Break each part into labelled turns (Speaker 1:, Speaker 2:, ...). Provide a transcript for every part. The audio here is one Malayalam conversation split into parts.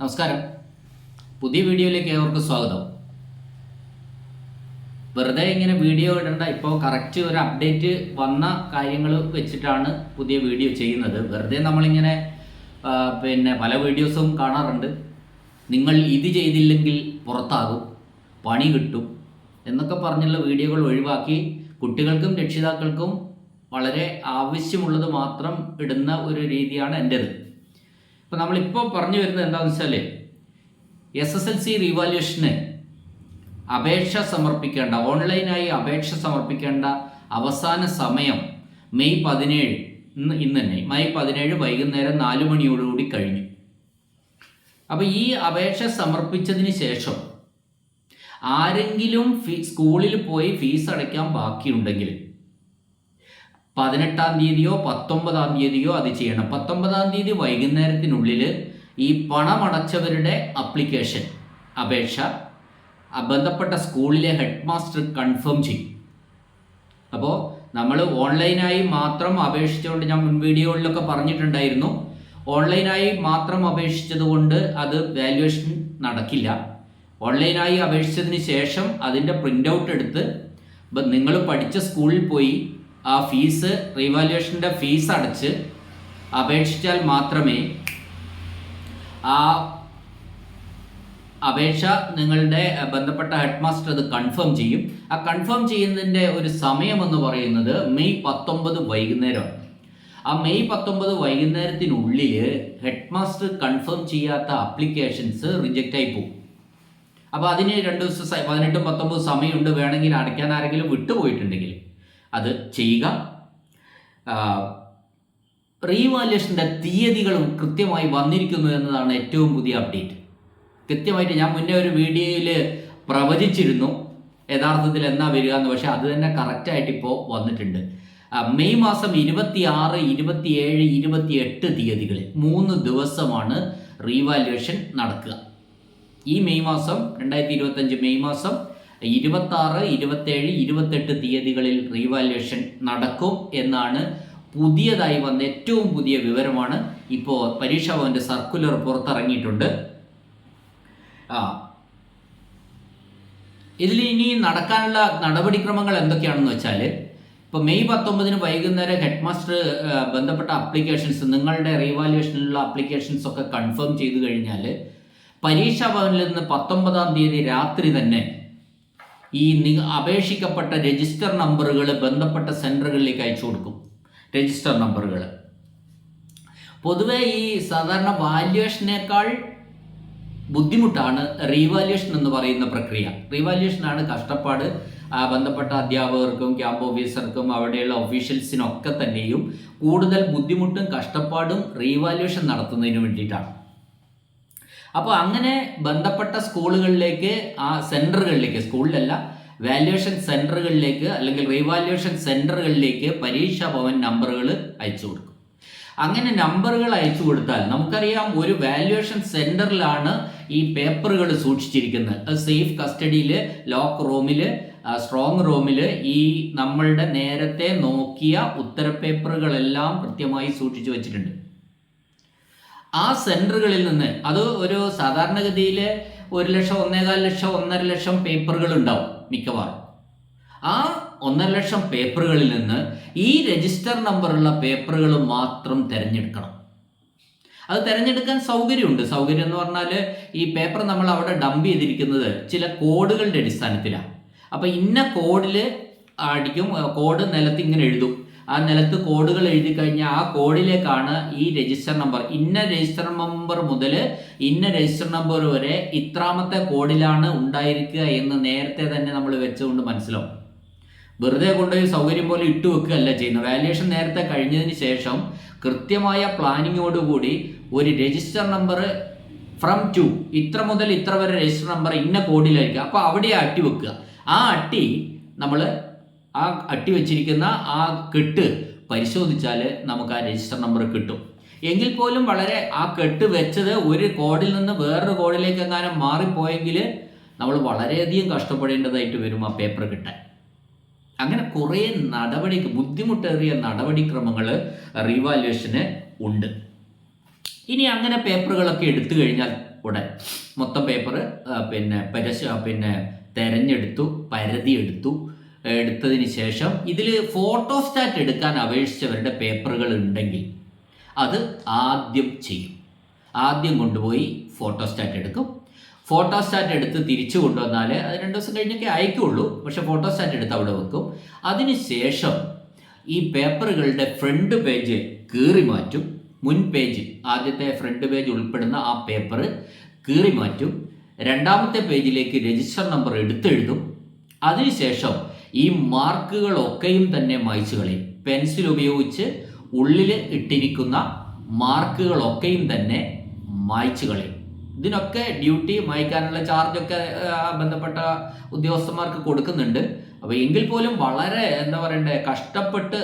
Speaker 1: നമസ്കാരം. പുതിയ വീഡിയോയിലേക്ക് ഏവർക്കും സ്വാഗതം. വെറുതെ ഇങ്ങനെ വീഡിയോ ഇടേണ്ട. ഇപ്പോൾ കറക്റ്റ് ഒരു അപ്ഡേറ്റ് വന്ന കാര്യങ്ങൾ വെച്ചിട്ടാണ് പുതിയ വീഡിയോ ചെയ്യുന്നത്. വെറുതെ നമ്മളിങ്ങനെ പിന്നെ പല വീഡിയോസും കാണാറുണ്ട്. നിങ്ങൾ ഇത് ചെയ്തില്ലെങ്കിൽ പുറത്താകും പണി കിട്ടും എന്നൊക്കെ പറഞ്ഞുള്ള വീഡിയോകൾ ഒഴിവാക്കി കുട്ടികൾക്കും രക്ഷിതാക്കൾക്കും വളരെ ആവശ്യമുള്ളത് മാത്രം ഇടുന്ന ഒരു രീതിയാണ് എന്റേത് ഇപ്പം നമ്മളിപ്പോൾ പറഞ്ഞു വരുന്നത് എന്താണെന്ന് വെച്ചാൽ എസ് എസ് എൽ സി റീവാല്യൂഷന് അപേക്ഷ സമർപ്പിക്കേണ്ട ഓൺലൈനായി അപേക്ഷ സമർപ്പിക്കേണ്ട അവസാന സമയം മെയ് പതിനേഴ് ഇന്ന് ഇന്ന് തന്നെ. മെയ് പതിനേഴ് വൈകുന്നേരം നാല് മണിയോടുകൂടി കഴിഞ്ഞു. അപ്പോൾ ഈ അപേക്ഷ സമർപ്പിച്ചതിന് ശേഷം ആരെങ്കിലും ഫീ സ്കൂളിൽ പോയി ഫീസ് അടയ്ക്കാൻ ബാക്കിയുണ്ടെങ്കിൽ പതിനെട്ടാം തീയതിയോ പത്തൊമ്പതാം തീയതിയോ അത് ചെയ്യണം. പത്തൊമ്പതാം തീയതി വൈകുന്നേരത്തിനുള്ളിൽ ഈ പണമടച്ചവരുടെ അപ്ലിക്കേഷൻ അപേക്ഷ ബന്ധപ്പെട്ട സ്കൂളിലെ ഹെഡ് മാസ്റ്റർ കൺഫേം ചെയ്യും. അപ്പോൾ നമ്മൾ ഓൺലൈനായി മാത്രം അപേക്ഷിച്ചുകൊണ്ട് ഞാൻ മുൻ വീഡിയോകളിലൊക്കെ പറഞ്ഞിട്ടുണ്ടായിരുന്നു. ഓൺലൈനായി മാത്രം അപേക്ഷിച്ചതുകൊണ്ട് അത് വാല്യുവേഷൻ നടക്കില്ല. ഓൺലൈനായി അപേക്ഷിച്ചതിന് ശേഷം അതിന്റെ പ്രിന്റ് ഔട്ട് എടുത്ത് നിങ്ങൾ പഠിച്ച സ്കൂളിൽ പോയി ആ ഫീസ് റീവാലുവേഷന്റെ ഫീസ് അടച്ച് അപേക്ഷിച്ചാൽ മാത്രമേ ആ അപേക്ഷ നിങ്ങളുടെ ബന്ധപ്പെട്ട ഹെഡ് മാസ്റ്റർ അത് കൺഫേം ചെയ്യും. ആ കൺഫേം ചെയ്യുന്നതിന്റെ ഒരു സമയം എന്ന് പറയുന്നത് മെയ് പത്തൊമ്പത് വൈകുന്നേരമാണ്. ആ മെയ് പത്തൊമ്പത് വൈകുന്നേരത്തിനുള്ളിൽ ഹെഡ് മാസ്റ്റർ കൺഫേം ചെയ്യാത്ത അപ്ലിക്കേഷൻസ് റിജക്റ്റ് ആയി പോകും. അപ്പോൾ അതിന് രണ്ട് ദിവസം പതിനെട്ടും പത്തൊമ്പത് സമയമുണ്ട്. വേണമെങ്കിൽ അടയ്ക്കാൻ ആരെങ്കിലും വിട്ടുപോയിട്ടുണ്ടെങ്കിൽ അത് ചെയ്യുക. റീവാല്യുവേഷന്റെ തീയതികളും കൃത്യമായി വന്നിരിക്കുന്നു എന്നതാണ് ഏറ്റവും പുതിയ അപ്ഡേറ്റ് കൃത്യമായിട്ട് ഞാൻ മുന്നേ ഒരു വീഡിയോയിൽ പ്രവചിച്ചിരുന്നു. യഥാർത്ഥത്തിൽ എന്നാ വരിക എന്ന് പക്ഷേ അത് തന്നെ കറക്റ്റായിട്ട് ഇപ്പോൾ വന്നിട്ടുണ്ട്. മെയ് മാസം ഇരുപത്തി ആറ് ഇരുപത്തി ഏഴ് ഇരുപത്തി എട്ട് തീയതികളിൽ മൂന്ന് ദിവസമാണ് റീവാല്യുവേഷൻ നടക്കുക. ഈ മെയ് മാസം രണ്ടായിരത്തി ഇരുപത്തഞ്ച് മെയ് മാസം ഇരുപത്താറ് ഇരുപത്തേഴ് ഇരുപത്തെട്ട് തീയതികളിൽ റീവാലുവേഷൻ നടക്കും എന്നാണ് പുതിയതായി വന്ന ഏറ്റവും പുതിയ വിവരമാണ് ഇപ്പോൾ പരീക്ഷാ ഭവന്റെ സർക്കുലർ പുറത്തിറങ്ങിയിട്ടുണ്ട്. ആ. ഇതിൽ ഇനി നടക്കാനുള്ള നടപടിക്രമങ്ങൾ എന്തൊക്കെയാണെന്ന് വെച്ചാൽ ഇപ്പോൾ മെയ് പത്തൊമ്പതിന് വൈകുന്നേരം ഹെഡ് മാസ്റ്റർ ബന്ധപ്പെട്ട അപ്ലിക്കേഷൻസ് നിങ്ങളുടെ റീവാലുവേഷനിലുള്ള അപ്ലിക്കേഷൻസ് ഒക്കെ കൺഫേം ചെയ്തു കഴിഞ്ഞാൽ പരീക്ഷാ ഭവനിൽ നിന്ന് പത്തൊമ്പതാം തീയതി രാത്രി തന്നെ ഈ അപേക്ഷിക്കപ്പെട്ട രജിസ്റ്റർ നമ്പറുകൾ ബന്ധപ്പെട്ട സെന്ററുകളിലേക്ക് അയച്ചു കൊടുക്കും. രജിസ്റ്റർ നമ്പറുകൾ പൊതുവേ ഈ സാധാരണ വാല്യുവേഷനേക്കാൾ ബുദ്ധിമുട്ടാണ് റീവാല്യുവേഷൻ എന്ന് പറയുന്ന പ്രക്രിയ. റീവാല്യുവേഷനാണ് കഷ്ടപ്പാട് ബന്ധപ്പെട്ട അധ്യാപകർക്കും ക്യാമ്പ് ഓഫീസർക്കും അവിടെയുള്ള ഒഫീഷ്യൽസിനൊക്കെ തന്നെയും കൂടുതൽ ബുദ്ധിമുട്ടും കഷ്ടപ്പാടും റീവാല്യുവേഷൻ നടത്തുന്നതിന് വേണ്ടിയിട്ടാണ്. അപ്പോൾ അങ്ങനെ ബന്ധപ്പെട്ട സ്കൂളുകളിലേക്ക് ആ സെന്ററുകളിലേക്ക് സ്കൂളിലല്ല വാല്യുവേഷൻ സെന്ററുകളിലേക്ക് അല്ലെങ്കിൽ റീവാല്യുവേഷൻ സെന്ററുകളിലേക്ക് പരീക്ഷാ ഭവൻ നമ്പറുകൾ അയച്ചു കൊടുക്കും. അങ്ങനെ നമ്പറുകൾ അയച്ചു കൊടുത്താൽ നമുക്കറിയാം ഒരു വാല്യുവേഷൻ സെന്ററിലാണ് ഈ പേപ്പറുകൾ സൂക്ഷിച്ചിരിക്കുന്നത്. സേഫ് കസ്റ്റഡിയിൽ ലോക്ക് റൂമിൽ സ്ട്രോങ് റൂമിൽ ഈ നമ്മളുടെ നേരത്തെ നോക്കിയ ഉത്തരപേപ്പറുകളെല്ലാം കൃത്യമായി സൂക്ഷിച്ചു വെച്ചിട്ടുണ്ട്. ആ സെന്ററുകളിൽ നിന്ന് അത് ഒരു സാധാരണഗതിയിൽ ഒരു ലക്ഷം ഒന്നേകാൽ ലക്ഷം ഒന്നര ലക്ഷം പേപ്പറുകൾ ഉണ്ടാവും മിക്കവാറും. ആ ഒന്നര ലക്ഷം പേപ്പറുകളിൽ നിന്ന് ഈ രജിസ്റ്റർ നമ്പറുള്ള പേപ്പറുകൾ മാത്രം തിരഞ്ഞെടുക്കണം. അത് തിരഞ്ഞെടുക്കാൻ സൗകര്യമുണ്ട്. സൗകര്യം എന്ന് പറഞ്ഞാൽ ഈ പേപ്പർ നമ്മൾ അവിടെ ഡംപ് ചെയ്തിരിക്കുന്നത് ചില കോഡുകളുടെ അടിസ്ഥാനത്തിലാണ് അപ്പോൾ ഇന്ന കോഡിൽ അടിക്കും കോഡ് നിലത്ത് ഇങ്ങനെ എഴുതും. ആ നിലത്ത് കോഡുകൾ എഴുതി കഴിഞ്ഞാൽ ആ കോഡിലേക്കാണ് ഈ രജിസ്റ്റർ നമ്പർ ഇന്ന രജിസ്റ്റർ നമ്പർ മുതൽ ഇന്ന രജിസ്റ്റർ നമ്പർ വരെ ഇത്രാമത്തെ കോഡിലാണ് ഉണ്ടായിരിക്കുക എന്ന് നേരത്തെ തന്നെ നമ്മൾ വെച്ചുകൊണ്ട് മനസ്സിലാവും. വെറുതെ കൊണ്ടുപോയി സൗകര്യം പോലെ ഇട്ട് വെക്കുകയല്ല ചെയ്യുന്നത്. വാല്യുവേഷൻ നേരത്തെ കഴിഞ്ഞതിന് ശേഷം കൃത്യമായ പ്ലാനിങ്ങോടുകൂടി ഒരു രജിസ്റ്റർ നമ്പർ ഫ്രം ടു ഇത്ര മുതൽ ഇത്ര വരെ രജിസ്റ്റർ നമ്പർ ഇന്ന കോഡിലായിരിക്കും. അപ്പോൾ അവിടെ അട്ടി വെക്കുക. ആ അട്ടി നമ്മൾ ആ അട്ടി വെച്ചിരിക്കുന്ന ആ കെട്ട് പരിശോധിച്ചാൽ നമുക്ക് ആ രജിസ്റ്റർ നമ്പർ കിട്ടും. എങ്കിൽ പോലും വളരെ ആ കെട്ട് വെച്ചത് ഒരു കോഡിൽ നിന്ന് വേറൊരു കോഡിലേക്ക് എങ്ങാനും മാറിപ്പോയെങ്കിൽ നമ്മൾ വളരെയധികം കഷ്ടപ്പെടേണ്ടതായിട്ട് വരും ആ പേപ്പർ കിട്ടാൻ. അങ്ങനെ കുറേ നടപടി ബുദ്ധിമുട്ടേറിയ നടപടിക്രമങ്ങൾ റീവാലുവേഷന് ഉണ്ട്. ഇനി അങ്ങനെ പേപ്പറുകളൊക്കെ എടുത്തു കഴിഞ്ഞാൽ ഉടൻ മൊത്തം പേപ്പർ പിന്നെ പരശ പിന്നെ തെരഞ്ഞെടുത്തു പരതി എടുത്തു എടുത്തതിന് ശേഷം ഇതിൽ ഫോട്ടോസ്റ്റാറ്റ് എടുക്കാൻ അപേക്ഷിച്ചവരുടെ പേപ്പറുകൾ ഉണ്ടെങ്കിൽ അത് ആദ്യം ചെയ്യും. ആദ്യം കൊണ്ടുപോയി ഫോട്ടോസ്റ്റാറ്റ് എടുക്കും. ഫോട്ടോസ്റ്റാറ്റ് എടുത്ത് തിരിച്ചു കൊണ്ടുവന്നാൽ അത് രണ്ട് ദിവസം കഴിഞ്ഞൊക്കെ അയക്കുള്ളൂ. പക്ഷെ ഫോട്ടോസ്റ്റാറ്റ് എടുത്ത് അവിടെ വെക്കും. അതിന് ശേഷം ഈ പേപ്പറുകളുടെ ഫ്രണ്ട് പേജ് കീറി മാറ്റും. മുൻ പേജ് ആദ്യത്തെ ഫ്രണ്ട് പേജ് ഉൾപ്പെടുന്ന ആ പേപ്പർ കീറി മാറ്റും. രണ്ടാമത്തെ പേജിലേക്ക് രജിസ്റ്റർ നമ്പർ എടുത്തെഴുതും. അതിനുശേഷം ഈ മാർക്കുകളൊക്കെയും തന്നെ മായ്ച്ചു കളയും. പെൻസിൽ ഉപയോഗിച്ച് ഉള്ളിൽ ഇട്ടിരിക്കുന്ന മാർക്കുകളൊക്കെയും തന്നെ മായ്ച്ചു കളയും. ഇതിനൊക്കെ ഡ്യൂട്ടി മായ്ക്കാനുള്ള ചാർജൊക്കെ ബന്ധപ്പെട്ട ഉദ്യോഗസ്ഥന്മാർക്ക് കൊടുക്കുന്നുണ്ട്. അപ്പോൾ എങ്കിൽ പോലും വളരെ എന്താ പറയണ്ടേ കഷ്ടപ്പെട്ട്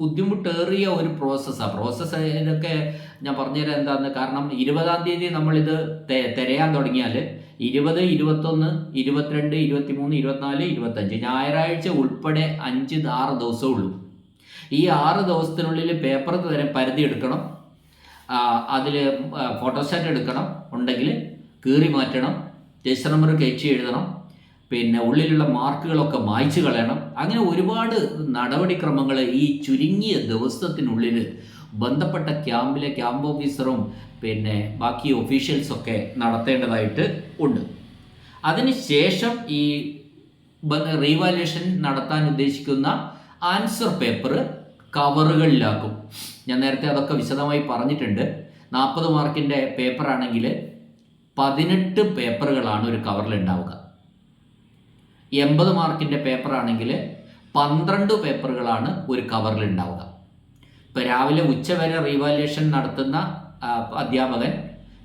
Speaker 1: ബുദ്ധിമുട്ടേറിയ ഒരു പ്രോസസ്സാണ് പ്രോസസ്സ് ഇതൊക്കെ ഞാൻ പറഞ്ഞുതരാം എന്താന്ന്. കാരണം ഇരുപതാം തീയതി നമ്മളിത് തിരയാൻ തുടങ്ങിയാൽ ഇരുപത് ഇരുപത്തൊന്ന് ഇരുപത്തിരണ്ട് ഇരുപത്തിമൂന്ന് ഇരുപത്തിനാല് ഇരുപത്തഞ്ച്. ഞായറാഴ്ച ഉൾപ്പെടെ അഞ്ച് ആറ് ദിവസമേ ഉള്ളൂ. ഈ ആറ് ദിവസത്തിനുള്ളിൽ പേപ്പർ തരം പരിധി എടുക്കണം. അതിൽ ഫോട്ടോസ്റ്റാറ്റ് എടുക്കണം. ഉണ്ടെങ്കിൽ കീറി മാറ്റണം. രജിസ്റ്റർ നമ്പർ കയറ്റി എഴുതണം. പിന്നെ ഉള്ളിലുള്ള മാർക്കുകളൊക്കെ മായ്ച്ചു കളയണം. അങ്ങനെ ഒരുപാട് നടപടിക്രമങ്ങൾ ഈ ചുരുങ്ങിയ ദിവസത്തിനുള്ളിൽ ബന്ധപ്പെട്ട ക്യാമ്പിലെ ക്യാമ്പ് ഓഫീസറും പിന്നെ ബാക്കി ഒഫീഷ്യൽസൊക്കെ നടത്തേണ്ടതായിട്ട് ഉണ്ട്. അതിനുശേഷം ഈ റീവാലുവേഷൻ നടത്താൻ ഉദ്ദേശിക്കുന്ന ആൻസർ പേപ്പർ കവറുകളിലാക്കും. ഞാൻ നേരത്തെ അതൊക്കെ വിശദമായി പറഞ്ഞിട്ടുണ്ട്. നാൽപ്പത് മാർക്കിന്റെ പേപ്പറാണെങ്കിൽ പതിനെട്ട് പേപ്പറുകളാണ് ഒരു കവറിൽ ഉണ്ടാവുക എൺപത് മാർക്കിന്റെ പേപ്പറാണെങ്കിൽ പന്ത്രണ്ട് പേപ്പറുകളാണ് ഒരു കവറിൽ ഉണ്ടാവുക ഇപ്പോൾ രാവിലെ ഉച്ച വരെ റീവാലുവേഷൻ നടത്തുന്ന അധ്യാപകൻ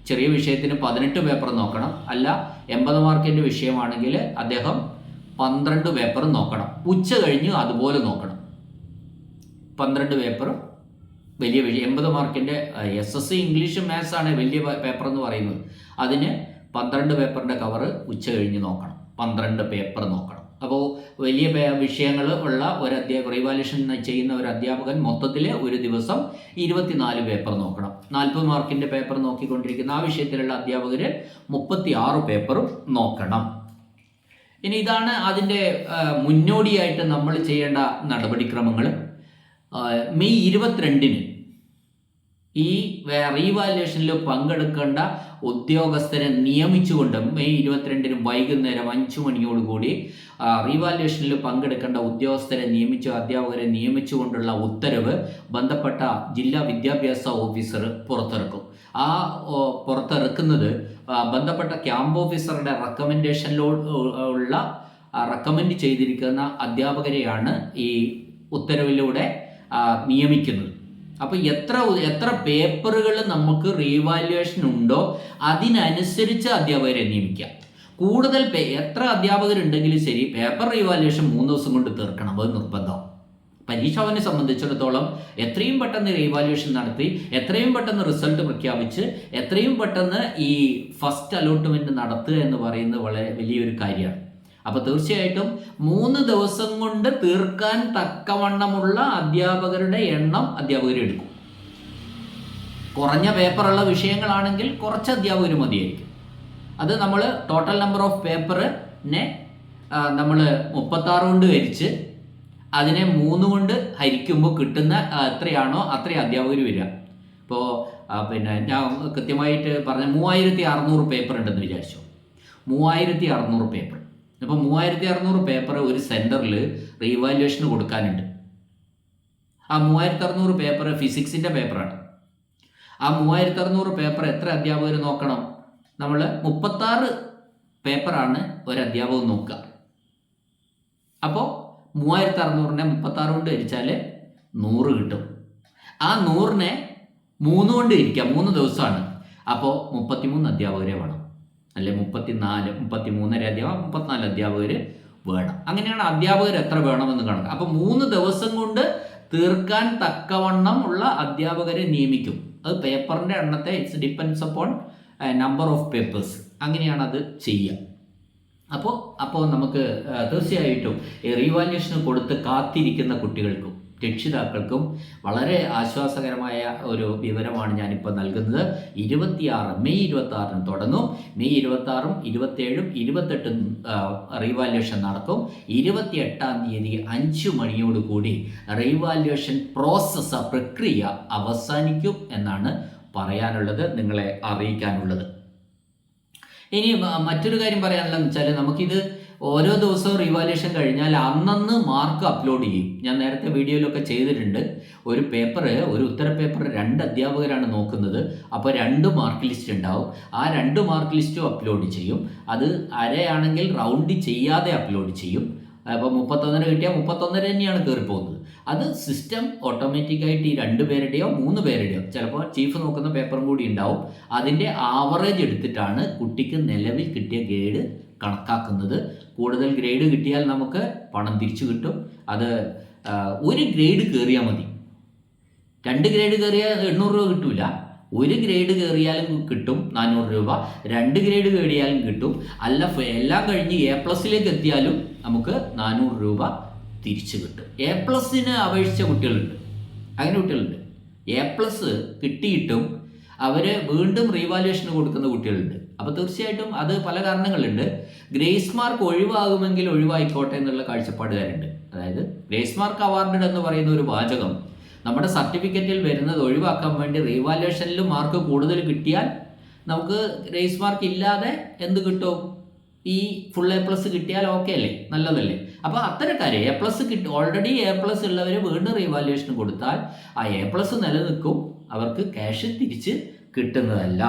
Speaker 1: ചെറിയ വിഷയത്തിന് പതിനെട്ട് പേപ്പർ നോക്കണം. അല്ല എൺപത് മാർക്കിന്റെ വിഷയമാണെങ്കിൽ അദ്ദേഹം പന്ത്രണ്ട് പേപ്പർ നോക്കണം. ഉച്ച കഴിഞ്ഞ് അതുപോലെ നോക്കണം. പന്ത്രണ്ട് പേപ്പറും വലിയ വിഷയം. എൺപത് മാർക്കിന്റെ S S C English maths ആണ് വലിയ പേപ്പർ എന്ന് പറയുന്നത്. അതിന് പന്ത്രണ്ട് പേപ്പറിന്റെ കവറ് ഉച്ച കഴിഞ്ഞ് നോക്കണം. പന്ത്രണ്ട് പേപ്പർ നോക്കണം. അപ്പോൾ വലിയ വിഷയങ്ങൾ ഉള്ള ഒരു അധ്യാപക റിവാലുവേഷൻ ചെയ്യുന്ന ഒരു അധ്യാപകൻ മൊത്തത്തിൽ ഒരു ദിവസം ഇരുപത്തിനാല് പേപ്പർ നോക്കണം. നാൽപ്പത് മാർക്കിന്റെ പേപ്പർ നോക്കിക്കൊണ്ടിരിക്കുന്ന ആ വിഷയത്തിലുള്ള അധ്യാപകർ മുപ്പത്തി ആറ് പേപ്പറും നോക്കണം. ഇനി ഇതാണ് അതിന്റെ മുന്നോടിയായിട്ട് നമ്മൾ ചെയ്യേണ്ട നടപടിക്രമങ്ങൾ മെയ് ഇരുപത്തിരണ്ടിന് ഈ റീവാലുവേഷനിൽ പങ്കെടുക്കേണ്ട ഉദ്യോഗസ്ഥരെ നിയമിച്ചുകൊണ്ട് മെയ് ഇരുപത്തിരണ്ടിന് വൈകുന്നേരം അഞ്ചു മണിയോടുകൂടി റീവാലുവേഷനിൽ പങ്കെടുക്കേണ്ട ഉദ്യോഗസ്ഥരെ നിയമിച്ചു അധ്യാപകരെ നിയമിച്ചുകൊണ്ടുള്ള ഉത്തരവ് ബന്ധപ്പെട്ട ജില്ലാ വിദ്യാഭ്യാസ ഓഫീസർ പുറത്തിറക്കും. ആ പുറത്തിറക്കുന്നത് ബന്ധപ്പെട്ട ക്യാമ്പ് ഓഫീസറുടെ റെക്കമെൻഡേഷനിലോ ഉള്ള റെക്കമെൻഡ് ചെയ്തിരിക്കുന്ന അധ്യാപകരെയാണ് ഈ ഉത്തരവിലൂടെ നിയമിക്കുന്നത്. അപ്പോൾ എത്ര എത്ര പേപ്പറുകൾ നമുക്ക് റീവാലുവേഷൻ ഉണ്ടോ അതിനനുസരിച്ച് അധ്യാപകരെ നിയമിക്കാം. കൂടുതൽ പേ എത്ര അധ്യാപകരുണ്ടെങ്കിലും ശരി പേപ്പർ റീവാലുവേഷൻ മൂന്ന് ദിവസം കൊണ്ട് തീർക്കണം അത് നിർബന്ധം. പരീക്ഷ ഭവനെ സംബന്ധിച്ചിടത്തോളം എത്രയും പെട്ടെന്ന് റീവാലുവേഷൻ നടത്തി എത്രയും പെട്ടെന്ന് റിസൾട്ട് പ്രഖ്യാപിച്ച് എത്രയും പെട്ടെന്ന് ഈ ഫസ്റ്റ് അലോട്ട്മെന്റ് നടത്തുക എന്ന് പറയുന്നത് വളരെ വലിയൊരു കാര്യമാണ്. അപ്പോൾ തീർച്ചയായിട്ടും മൂന്ന് ദിവസം കൊണ്ട് തീർക്കാൻ തക്കവണ്ണമുള്ള അധ്യാപകരുടെ എണ്ണം അധ്യാപകർ എടുക്കും. കുറഞ്ഞ പേപ്പറുള്ള വിഷയങ്ങളാണെങ്കിൽ കുറച്ച് അധ്യാപകർ മതിയായിരിക്കും. അത് നമ്മൾ ടോട്ടൽ നമ്പർ ഓഫ് പേപ്പറിനെ നമ്മൾ മുപ്പത്താറ് കൊണ്ട് ഹരിച്ച് അതിനെ മൂന്ന് കൊണ്ട് ഹരിക്കുമ്പോൾ കിട്ടുന്ന എത്രയാണോ അത്രയും അധ്യാപകർ വരിക. ഇപ്പോൾ പിന്നെ ഞാൻ കൃത്യമായിട്ട് പറഞ്ഞ മൂവായിരത്തി അറുന്നൂറ് പേപ്പർ ഉണ്ടെന്ന് വിചാരിച്ചു. മൂവായിരത്തി അറുന്നൂറ് പേപ്പർ അപ്പോൾ മൂവായിരത്തി അറുന്നൂറ് പേപ്പർ ഒരു സെന്ററിൽ റീവാലുവേഷന് കൊടുക്കാനുണ്ട്. ആ മൂവായിരത്തി അറുന്നൂറ് പേപ്പർ ഫിസിക്സിന്റെ പേപ്പറാണ് ആ മൂവായിരത്തി അറുന്നൂറ് പേപ്പർ എത്ര അധ്യാപകർ നോക്കണം? നമ്മൾ മുപ്പത്താറ് പേപ്പറാണ് ഒരു അധ്യാപകൻ നോക്കുക. അപ്പോൾ മൂവായിരത്തി അറുന്നൂറിനെ മുപ്പത്താറ് കൊണ്ട് ഹരിച്ചാൽ നൂറ് കിട്ടും. ആ നൂറിനെ മൂന്ന് കൊണ്ട് ഇരിക്കുക മൂന്ന് ദിവസമാണ് അപ്പോൾ മുപ്പത്തിമൂന്ന് അധ്യാപകരെ വേണം. അല്ലെ മുപ്പത്തിനാല് മുപ്പത്തി മൂന്നര അധ്യാപകം മുപ്പത്തിനാല് അധ്യാപകർ വേണം. അങ്ങനെയാണ് അധ്യാപകർ എത്ര വേണമെന്ന് കണക്ക് അപ്പോൾ മൂന്ന് ദിവസം കൊണ്ട് തീർക്കാൻ തക്കവണ്ണം ഉള്ള അധ്യാപകരെ നിയമിക്കും. അത് പേപ്പറിന്റെ എണ്ണത്തെ it's depends upon number of papers. അങ്ങനെയാണ് അത് ചെയ്യുക. അപ്പോൾ അപ്പോൾ നമുക്ക് തീർച്ചയായിട്ടും ഈ റീവാലുവേഷന് കൊടുത്ത് കാത്തിരിക്കുന്ന കുട്ടികൾക്കും രക്ഷിതാക്കൾക്കും വളരെ ആശ്വാസകരമായ ഒരു വിവരമാണ് ഞാനിപ്പോൾ നൽകുന്നത്. ഇരുപത്തിയാറ് മെയ് ഇരുപത്തി ആറിന് തുടങ്ങും. മെയ് ഇരുപത്തി ആറും ഇരുപത്തേഴും ഇരുപത്തെട്ടും റീവാല്യുവേഷൻ നടക്കും. ഇരുപത്തിയെട്ടാം തീയതി അഞ്ച് മണിയോടുകൂടി റീവാല്യുവേഷൻ പ്രോസസ്സ് പ്രക്രിയ അവസാനിക്കും എന്നാണ് പറയാനുള്ളത് നിങ്ങളെ അറിയിക്കാനുള്ളത്. ഇനി മറ്റൊരു കാര്യം പറയാനുള്ളതെന്ന് വെച്ചാൽ നമുക്കിത് ഓരോ ദിവസവും റിവാലുവേഷൻ കഴിഞ്ഞാൽ അന്നന്ന് മാർക്ക് അപ്ലോഡ് ചെയ്യും. ഞാൻ നേരത്തെ വീഡിയോയിലൊക്കെ ചെയ്തിട്ടുണ്ട്. ഒരു പേപ്പർ ഒരു ഉത്തര പേപ്പർ രണ്ട് അധ്യാപകരാണ് നോക്കുന്നത്. അപ്പോൾ രണ്ട് മാർക്ക് ലിസ്റ്റ് ഉണ്ടാവും. ആ രണ്ട് മാർക്ക് ലിസ്റ്റും അപ്ലോഡ് ചെയ്യും. അത് അരയാണെങ്കിൽ റൗണ്ട് ചെയ്യാതെ അപ്ലോഡ് ചെയ്യും. അപ്പോൾ മുപ്പത്തൊന്നര കിട്ടിയാൽ മുപ്പത്തൊന്നര തന്നെയാണ് കയറി പോകുന്നത് അത് സിസ്റ്റം ഓട്ടോമാറ്റിക്കായിട്ട് ഈ രണ്ട് പേരുടെയോ മൂന്ന് പേരുടെയോ ചിലപ്പോൾ ചീഫ് നോക്കുന്ന പേപ്പറും കൂടി ഉണ്ടാവും. അതിന്റെ ആവറേജ് എടുത്തിട്ടാണ് കുട്ടിക്ക് നിലവിൽ കിട്ടിയ ഗ്രേഡ് കണക്കാക്കുന്നത്. കൂടുതൽ ഗ്രേഡ് കിട്ടിയാൽ നമുക്ക് പണം തിരിച്ചു കിട്ടും. അത് ഒരു ഗ്രേഡ് കയറിയാൽ മതി. രണ്ട് ഗ്രേഡ് കയറിയാൽ എണ്ണൂറ് രൂപ കിട്ടില്ല ഒരു ഗ്രേഡ് കയറിയാലും കിട്ടും നാനൂറ് രൂപ. രണ്ട് ഗ്രേഡ് കയറിയാലും കിട്ടും. അല്ല എല്ലാം കഴിഞ്ഞ് എ പ്ലസിലേക്ക് എത്തിയാലും നമുക്ക് നാനൂറ് രൂപ തിരിച്ചു കിട്ടും. എ പ്ലസിന് അപേക്ഷിച്ച കുട്ടികളുണ്ട്. അങ്ങനെ കുട്ടികളുണ്ട്. എ പ്ലസ് കിട്ടിയിട്ടും അവർ വീണ്ടും റീവാലുവേഷന് കൊടുക്കുന്ന കുട്ടികളുണ്ട്. അപ്പോൾ തീർച്ചയായിട്ടും അത് പല കാരണങ്ങളുണ്ട്. ഗ്രേസ് മാർക്ക് ഒഴിവാകുമെങ്കിൽ ഒഴിവായിക്കോട്ടെ എന്നുള്ള കാഴ്ചപ്പാടുകാരുണ്ട്. അതായത് ഗ്രേസ് മാർക്ക് അവാർഡ് എന്ന് പറയുന്ന ഒരു വാചകം നമ്മുടെ സർട്ടിഫിക്കറ്റിൽ വരുന്നത് ഒഴിവാക്കാൻ വേണ്ടി റീവാലുവേഷനിൽ മാർക്ക് കൂടുതൽ കിട്ടിയാൽ നമുക്ക് ഗ്രേസ് മാർക്ക് ഇല്ലാതെ എന്ത് കിട്ടും? ഈ ഫുൾ എ പ്ലസ് കിട്ടിയാൽ ഓക്കെ അല്ലേ? നല്ലതല്ലേ? അപ്പോൾ അത്തരക്കാരെ എ പ്ലസ് കിട്ടും ഓൾറെഡി എ പ്ലസ് ഉള്ളവർ വീണ്ടും റീവാലുവേഷൻ കൊടുത്താൽ ആ എ പ്ലസ് നിലനിൽക്കും അവർക്ക് ക്യാഷ് തിരിച്ച് കിട്ടുന്നതല്ല.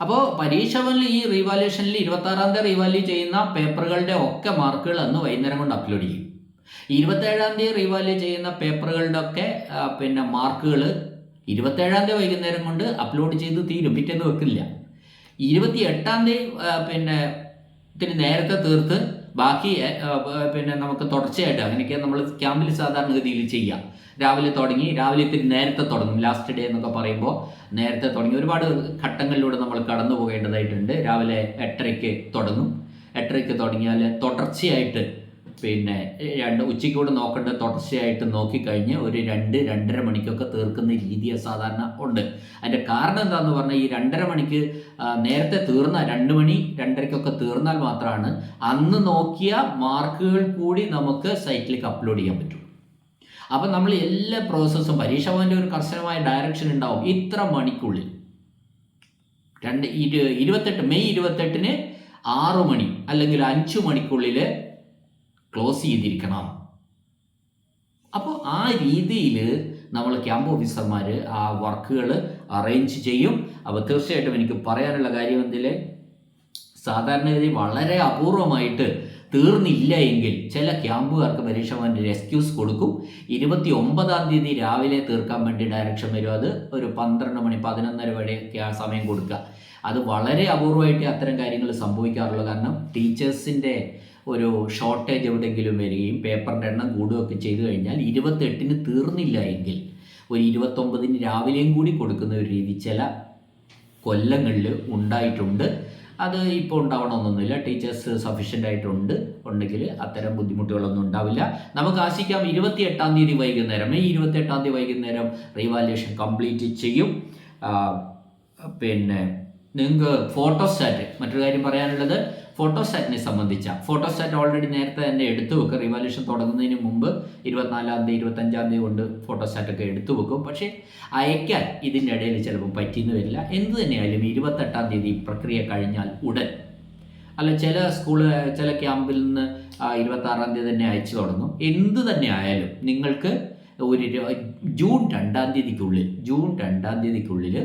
Speaker 1: അപ്പോൾ പരീക്ഷകളിൽ ഈ റീവാലുവേഷനിൽ ഇരുപത്താറാം തീയതി റീവാല്യൂ ചെയ്യുന്ന പേപ്പറുകളുടെ ഒക്കെ മാർക്കുകൾ അന്ന് വൈകുന്നേരം കൊണ്ട് അപ്ലോഡ് ചെയ്യും. ഇരുപത്തേഴാം തീയതി റീവാല്യൂ ചെയ്യുന്ന പേപ്പറുകളുടെ ഒക്കെ പിന്നെ മാർക്കുകൾ ഇരുപത്തേഴാം തീയതി വൈകുന്നേരം കൊണ്ട് അപ്ലോഡ് ചെയ്ത് തീരും പിറ്റേന്ന് വെക്കില്ല. ഇരുപത്തി എട്ടാം തീയതി പിന്നെ ഇത്തിരി നേരത്തെ തീർത്ത് ബാക്കി പിന്നെ നമുക്ക് തുടർച്ചയായിട്ട് അങ്ങനെയൊക്കെ നമ്മൾ ക്യാമ്പിൽ സാധാരണഗതിയിൽ ചെയ്യാം. രാവിലെ തുടങ്ങി രാവിലെ ഇത്തിരി നേരത്തെ തുടങ്ങും. ലാസ്റ്റ് ഡേ എന്നൊക്കെ പറയുമ്പോൾ നേരത്തെ തുടങ്ങി. ഒരുപാട് ഘട്ടങ്ങളിലൂടെ നമ്മൾ കടന്നു പോകേണ്ടതായിട്ടുണ്ട്. രാവിലെ എട്ടരയ്ക്ക് തുടങ്ങും. എട്ടരയ്ക്ക് തുടങ്ങിയാൽ തുടർച്ചയായിട്ട് പിന്നെ രണ്ട് ഉച്ചയ്ക്കൂടെ നോക്കേണ്ട തുടർച്ചയായിട്ട് നോക്കിക്കഴിഞ്ഞ് ഒരു രണ്ട് രണ്ടര മണിക്കൊക്കെ തീർക്കുന്ന രീതി സാധാരണ ഉണ്ട്. അതിന്റെ കാരണം എന്താണെന്ന് പറഞ്ഞാൽ ഈ രണ്ടര മണിക്ക് നേരത്തെ തീർന്ന രണ്ട് മണി രണ്ടരയ്ക്കൊക്കെ തീർന്നാൽ മാത്രമാണ് അന്ന് നോക്കിയ മാർക്കുകൾ കൂടി നമുക്ക് സൈറ്റിലേക്ക് അപ്ലോഡ് ചെയ്യാൻ പറ്റും. അപ്പം നമ്മൾ എല്ലാ പ്രോസസ്സും പരീക്ഷ ഭവന്റെ ഒരു കർശനമായ ഡയറക്ഷൻ ഉണ്ടാവും ഇത്ര മണിക്കുള്ളിൽ. രണ്ട് ഇരു ഇരുപത്തെട്ട് മെയ് ഇരുപത്തെട്ടിന് ആറു മണി അല്ലെങ്കിൽ അഞ്ചു മണിക്കുള്ളിൽ ക്ലോസ് ചെയ്തിരിക്കണം. അപ്പോൾ ആ രീതിയിൽ നമ്മൾ ക്യാമ്പ് ഓഫീസർമാർ ആ വർക്കുകൾ അറേഞ്ച് ചെയ്യും. അപ്പോൾ തീർച്ചയായിട്ടും എനിക്ക് പറയാനുള്ള കാര്യം എന്തിൽ സാധാരണഗതി വളരെ അപൂർവമായിട്ട് തീർന്നില്ല എങ്കിൽ ചില ക്യാമ്പുകാർക്ക് പരീക്ഷമാന്റെ എക്സ്ക്യൂസ് കൊടുക്കും. ഇരുപത്തി ഒമ്പതാം തീയതി രാവിലെ തീർക്കാൻ വേണ്ടി ഡയറക്ഷൻ വരും. അത് ഒരു പന്ത്രണ്ട് മണി പതിനൊന്നര വരെയൊക്കെ ആ സമയം കൊടുക്കുക. അത് വളരെ അപൂർവമായിട്ട് അത്തരം കാര്യങ്ങൾ സംഭവിക്കാറുള്ളൂ കാരണം ടീച്ചേഴ്സിന്റെ ഒരു ഷോർട്ടേജ് എവിടെയെങ്കിലും വരികയും പേപ്പറിന്റെ എണ്ണം കൂടുകയൊക്കെ ചെയ്തു കഴിഞ്ഞാൽ ഇരുപത്തെട്ടിന് തീർന്നില്ല എങ്കിൽ ഒരു ഇരുപത്തൊമ്പതിന് രാവിലെയും കൂടി കൊടുക്കുന്ന ഒരു രീതി ചില കൊല്ലങ്ങളിൽ ഉണ്ടായിട്ടുണ്ട്. അത് ഇപ്പോൾ ഉണ്ടാവണമെന്നൊന്നുമില്ല. ടീച്ചേഴ്സ് സഫീഷ്യന്റ് ആയിട്ടുണ്ട്. ഉണ്ടെങ്കിൽ അത്തരം ബുദ്ധിമുട്ടുകളൊന്നും ഉണ്ടാവില്ല. നമുക്ക് ആശിക്കാം ഇരുപത്തി എട്ടാം തീയതി വൈകുന്നേരം. മെയ് ഇരുപത്തി എട്ടാം തീയതി വൈകുന്നേരം റീവാലുവേഷൻ കംപ്ലീറ്റ് ചെയ്യും. പിന്നെ നിങ്ങൾക്ക് ഫോട്ടോസ്റ്റാറ്റ് മറ്റൊരു കാര്യം പറയാനുള്ളത് ഫോട്ടോസ്റ്റാറ്റിനെ സംബന്ധിച്ച. ഫോട്ടോസ്റ്റാറ്റ് ഓൾറെഡി നേരത്തെ തന്നെ എടുത്തു വെക്കും റിവല്യൂഷൻ തുടങ്ങുന്നതിന് മുമ്പ് ഇരുപത്തിനാലാം തീയതി ഇരുപത്തഞ്ചാം തീയതി കൊണ്ട് ഫോട്ടോസ്റ്റാറ്റൊക്കെ എടുത്തു വെക്കും പക്ഷേ അയക്കാൻ ഇതിന്റെ ഇടയിൽ ചിലപ്പോൾ പറ്റിയെന്ന് വരില്ല. എന്ത് തന്നെയായാലും ഇരുപത്തെട്ടാം തീയതി പ്രക്രിയ കഴിഞ്ഞാൽ ഉടൻ. അല്ല ചില സ്കൂൾ ചില ക്യാമ്പിൽ നിന്ന് ഇരുപത്താറാം തീയതി തന്നെ അയച്ചു തുടങ്ങും. എന്ത് തന്നെ ആയാലും നിങ്ങൾക്ക് ഒരു ജൂൺ രണ്ടാം തീയതിക്കുള്ളിൽ ജൂൺ രണ്ടാം തീയതിക്കുള്ളിൽ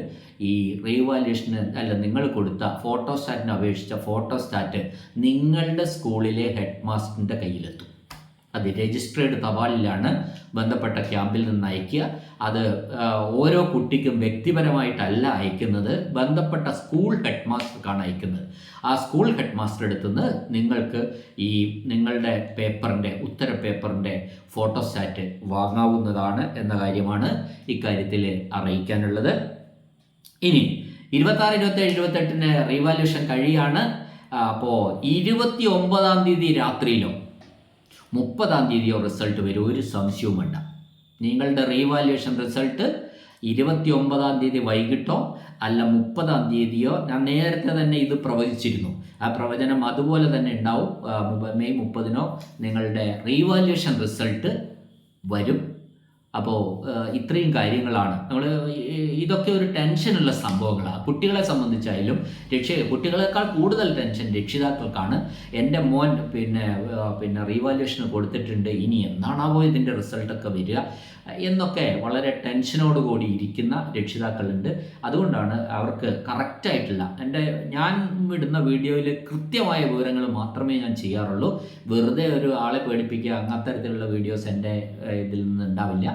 Speaker 1: ഈ റീവാലുവേഷന് അല്ല നിങ്ങൾ കൊടുത്ത ഫോട്ടോസ്റ്റാറ്റിന് അപേക്ഷിച്ച ഫോട്ടോസ്റ്റാറ്റ് നിങ്ങളുടെ സ്കൂളിലെ ഹെഡ് മാസ്റ്ററിന്റെ കയ്യിലെത്തും. അത് രജിസ്ട്രേഡ് തപാലിലാണ് ബന്ധപ്പെട്ട ക്യാമ്പിൽ നിന്ന് അയക്കുക. അത് ഓരോ കുട്ടിക്കും വ്യക്തിപരമായിട്ടല്ല അയക്കുന്നത്. ബന്ധപ്പെട്ട സ്കൂൾ ഹെഡ് മാസ്റ്റർക്കാണ് അയക്കുന്നത്. ആ സ്കൂൾ ഹെഡ് മാസ്റ്റർ അടുത്തുനിന്ന് നിങ്ങൾക്ക് ഈ നിങ്ങളുടെ പേപ്പറിന്റെ ഉത്തര പേപ്പറിന്റെ ഫോട്ടോസ്റ്റാറ്റ് വാങ്ങാവുന്നതാണ് എന്ന കാര്യമാണ് ഇക്കാര്യത്തിൽ അറിയിക്കാനുള്ളത്. ഇനി ഇരുപത്താറ് ഇരുപത്തേഴ് ഇരുപത്തെട്ടിന് റീവാല്യൂഷൻ കഴിയാണ്. അപ്പോൾ ഇരുപത്തി ഒമ്പതാം തീയതി രാത്രിയിലോ മുപ്പതാം തീയതിയോ റിസൾട്ട് വരും. ഒരു സംശയവും വേണ്ട. നിങ്ങളുടെ റീവാലുവേഷൻ റിസൾട്ട് ഇരുപത്തി ഒമ്പതാം തീയതി വൈകിട്ടോ അല്ല മുപ്പതാം തീയതിയോ ഞാൻ നേരത്തെ തന്നെ ഇത് പ്രവചിച്ചിരുന്നു. ആ പ്രവചനം അതുപോലെ തന്നെ ഉണ്ടാവും. മെയ് മുപ്പതിനോ നിങ്ങളുടെ റീവാലുവേഷൻ റിസൾട്ട് വരും. അപ്പോൾ ഇത്രയും കാര്യങ്ങളാണ്. നമ്മൾ ഇതൊക്കെ ഒരു ടെൻഷനുള്ള സംഭവങ്ങളാണ് കുട്ടികളെ സംബന്ധിച്ചായാലും രക്ഷ കുട്ടികളെക്കാൾ കൂടുതൽ ടെൻഷൻ രക്ഷിതാക്കൾക്കാണ്. എന്റെ മോൻ പിന്നെ പിന്നെ റീവാലുവേഷന് കൊടുത്തിട്ടുണ്ട്. ഇനി എന്നാണാവോ ഇതിന്റെ റിസൾട്ടൊക്കെ വരിക എന്നൊക്കെ വളരെ ടെൻഷനോടുകൂടി ഇരിക്കുന്ന രക്ഷിതാക്കളുണ്ട്. അതുകൊണ്ടാണ് അവർക്ക് കറക്റ്റായിട്ടുള്ള എന്റെ ഞാൻ ഇടുന്ന വീഡിയോയിൽ കൃത്യമായ വിവരങ്ങൾ മാത്രമേ ഞാൻ ചെയ്യാറുള്ളൂ. വെറുതെ ഒരു ആളെ പേടിപ്പിക്കുക അങ്ങത്തരത്തിലുള്ള വീഡിയോസ് എന്റെ ഇതിൽ നിന്ന് ഉണ്ടാവില്ല.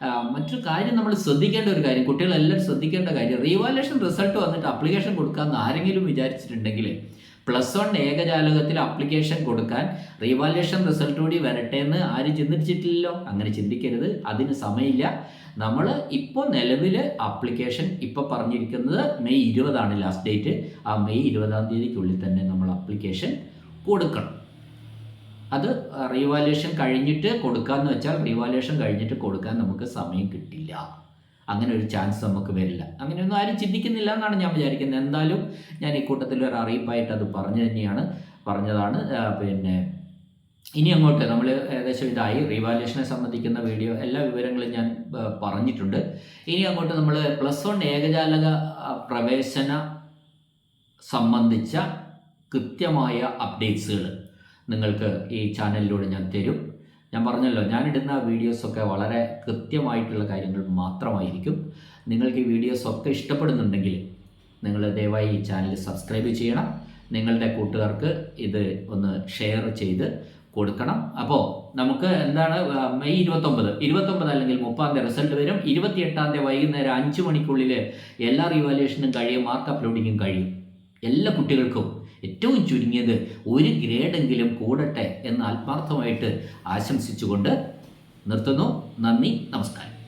Speaker 1: മറ്റൊരു കാര്യം നമ്മൾ ശ്രദ്ധിക്കേണ്ട ഒരു കാര്യം കുട്ടികളെല്ലാം ശ്രദ്ധിക്കേണ്ട കാര്യം റീവാലേഷൻ റിസൾട്ട് വന്നിട്ട് അപ്ലിക്കേഷൻ കൊടുക്കാമെന്ന് ആരെങ്കിലും വിചാരിച്ചിട്ടുണ്ടെങ്കിൽ പ്ലസ് വൺ ഏകജാലകത്തിൽ അപ്ലിക്കേഷൻ കൊടുക്കാൻ റീവാലേഷൻ റിസൾട്ട് കൂടി വരട്ടെ എന്ന് ആരും ചിന്തിച്ചിട്ടില്ലല്ലോ. അങ്ങനെ ചിന്തിക്കരുത്. അതിന് സമയമില്ല. നമ്മൾ ഇപ്പോൾ നിലവിൽ അപ്ലിക്കേഷൻ ഇപ്പോൾ പറഞ്ഞിരിക്കുന്നത് മെയ് ഇരുപതാണ് ലാസ്റ്റ് ഡേറ്റ് ആ മെയ് ഇരുപതാം തീയതിക്കുള്ളിൽ തന്നെ നമ്മൾ അപ്ലിക്കേഷൻ കൊടുക്കണം. അത് റീവാലുവേഷൻ കഴിഞ്ഞിട്ട് കൊടുക്കാന്ന് വെച്ചാൽ റീവാലുവേഷൻ കഴിഞ്ഞിട്ട് കൊടുക്കാൻ നമുക്ക് സമയം കിട്ടില്ല. അങ്ങനെ ഒരു ചാൻസ് നമുക്ക് വരില്ല. അങ്ങനെയൊന്നും ആരും ചിന്തിക്കുന്നില്ല എന്നാണ് ഞാൻ വിചാരിക്കുന്നത്. എന്തായാലും ഞാൻ ഈ കൂട്ടത്തിൽ ഒരു അറിയിപ്പായിട്ട് അത് പറഞ്ഞു തന്നെയാണ് പറഞ്ഞതാണ്. പിന്നെ ഇനി അങ്ങോട്ട് നമ്മൾ ഏകദേശം ഇതായി. റീവാലുവേഷനെ സംബന്ധിക്കുന്ന വീഡിയോ എല്ലാ വിവരങ്ങളും ഞാൻ പറഞ്ഞിട്ടുണ്ട്. ഇനി അങ്ങോട്ട് നമ്മൾ പ്ലസ് വൺ ഏകജാലക പ്രവേശന സംബന്ധിച്ച കൃത്യമായ അപ്ഡേറ്റ്സുകൾ നിങ്ങൾക്ക് ഈ ചാനലിലൂടെ ഞാൻ തരും. ഞാൻ പറഞ്ഞല്ലോ ഞാനിടുന്ന വീഡിയോസൊക്കെ വളരെ കൃത്യമായിട്ടുള്ള കാര്യങ്ങൾ മാത്രമായിരിക്കും. നിങ്ങൾക്ക് ഈ വീഡിയോസൊക്കെ ഇഷ്ടപ്പെടുന്നുണ്ടെങ്കിൽ നിങ്ങൾ ദയവായി ഈ ചാനൽ സബ്സ്ക്രൈബ് ചെയ്യണം. നിങ്ങളുടെ കൂട്ടുകാർക്ക് ഇത് ഒന്ന് ഷെയർ ചെയ്ത് കൊടുക്കണം. അപ്പോൾ നമുക്ക് എന്താണ് മെയ് ഇരുപത്തൊമ്പത്. ഇരുപത്തൊമ്പത് അല്ലെങ്കിൽ മുപ്പാം തീയതി റിസൾട്ട് വരും. ഇരുപത്തിയെട്ടാം തീയതി വൈകുന്നേരം അഞ്ച് മണിക്കുള്ളിൽ എല്ലാ റിവാലുവേഷനും കഴിയും മാർക്ക് അപ്ലോഡിങ്ങും കഴിയും. എല്ലാ കുട്ടികൾക്കും ഏറ്റവും ചുരുങ്ങിയത് ഒരു ഗ്രേഡെങ്കിലും കൂടട്ടെ എന്ന് ആത്മാർത്ഥമായിട്ട് ആശംസിച്ചുകൊണ്ട് നിർത്തുന്നു. നന്ദി നമസ്കാരം.